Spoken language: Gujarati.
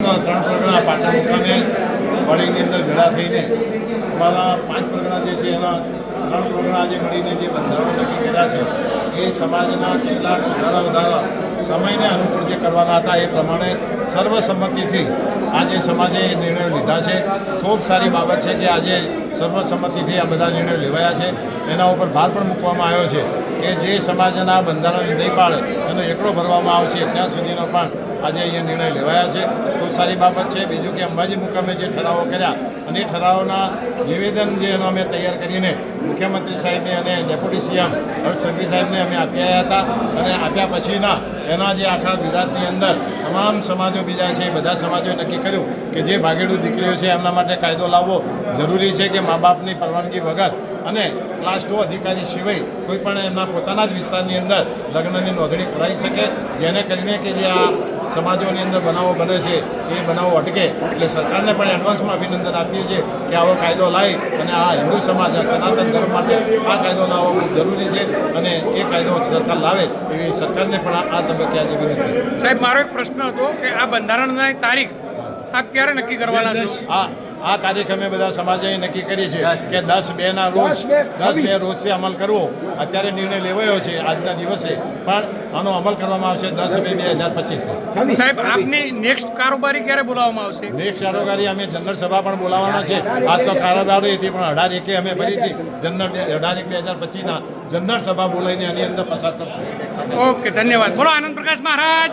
ત્રણ પરગણા પાટણ મુકામે વડીની અંદર ભેળા થઈને અમારા પાંચ પરગણા જે છે એના ત્રણ પરગણા જે મળીને જે બંધારણો નક્કી કર્યા છે, એ સમાજના કેટલાક સુધારા વધારા સમયને અનુકૂળ જે કરવાના હતા એ પ્રમાણે સર્વસંમતિથી આજે સમાજે એ નિર્ણયો લીધા છે. ખૂબ સારી બાબત છે કે આજે સર્વસંમતિથી આ બધા નિર્ણયો લેવાયા છે. એના ઉપર ભાર પણ મૂકવામાં આવ્યો છે કે જે સમાજના બંધારણ નહીં પાડે એનો એકડો ભરવામાં આવશે ત્યાં સુધીનો પણ આજે અહીંયા નિર્ણય લેવાયા છે. ખૂબ સારી બાબત છે. બીજું કે અંબાજી મુકામે જે ઠરાવો કર્યા અને એ ઠરાવોના નિવેદન જે એનો અમે તૈયાર કરીને મુખ્યમંત્રી સાહેબને અને ડેપ્યુટી સીએમ હર્ષ સંઘવી સાહેબને અમે આપ્યા હતા અને આપ્યા પછીના એના જે આખા ગુજરાતની અંદર તમામ સમાજો બીજા છે બધા સમાજોએ નક્કી કર્યું કે જે ભાગેડુ દીકરીઓ છે, એમના માટે કાયદો લાવવો જરૂરી છે કે મા બાપની પરવાનગી વગર અને ક્લાસ ટુ અધિકારી સિવાય કોઈ પણ એમના પોતાના જ વિસ્તારની અંદર લગ્નની નોંધણી કરાવી શકે, જેને કરીને કે જે આ સમાજોની અંદર બનાવો બને છે એ બનાવો અટકે એટલે સરકારને પણ એડવાન્સમાં અભિનંદન આપીએ છીએ કે આવો કાયદો લાવી અને આ હિન્દુ સમાજ આ સનાતન ધર્મ માટે આ કાયદો લાવવો ખૂબ જરૂરી છે અને એ કાયદો સરકાર લાવે એવી સરકારને પણ આ- તબક્કે આજે વિનંતી. સાહેબ મારો એક પ્રશ્ન હતો કે આ બંધારણની તારીખ આપ ક્યારે નક્કી કરવાના છો આ આ તારીખ અમે બધા સમાજે નક્કી કરી છે કે દસ બે ના રોજ દસ બે રોજથી અમલ કરવો. અત્યારે નિર્ણય લેવાયો છે આજના દિવસે. પણ આનો અમલ કરવામાં આવશે દસ બે બે હજાર પચીસ સાહેબ આપની નેક્સ્ટ કારોબારી ક્યારે બોલાવવામાં આવશે? નેક્સ્ટ કારોબારી અમે જનરલ સભા પણ બોલાવવાના છે. આજ તો કારોબારી હતી પણ અઢાર એકે અમે ફરીથી જનરલ અઢાર એક બે હજાર પચીસના જનરલ સભા બોલાવીને એની અંદર પસાર કરશું. ઓકે ધન્યવાદ. બોલો આનંદ પ્રકાશ મહારાજ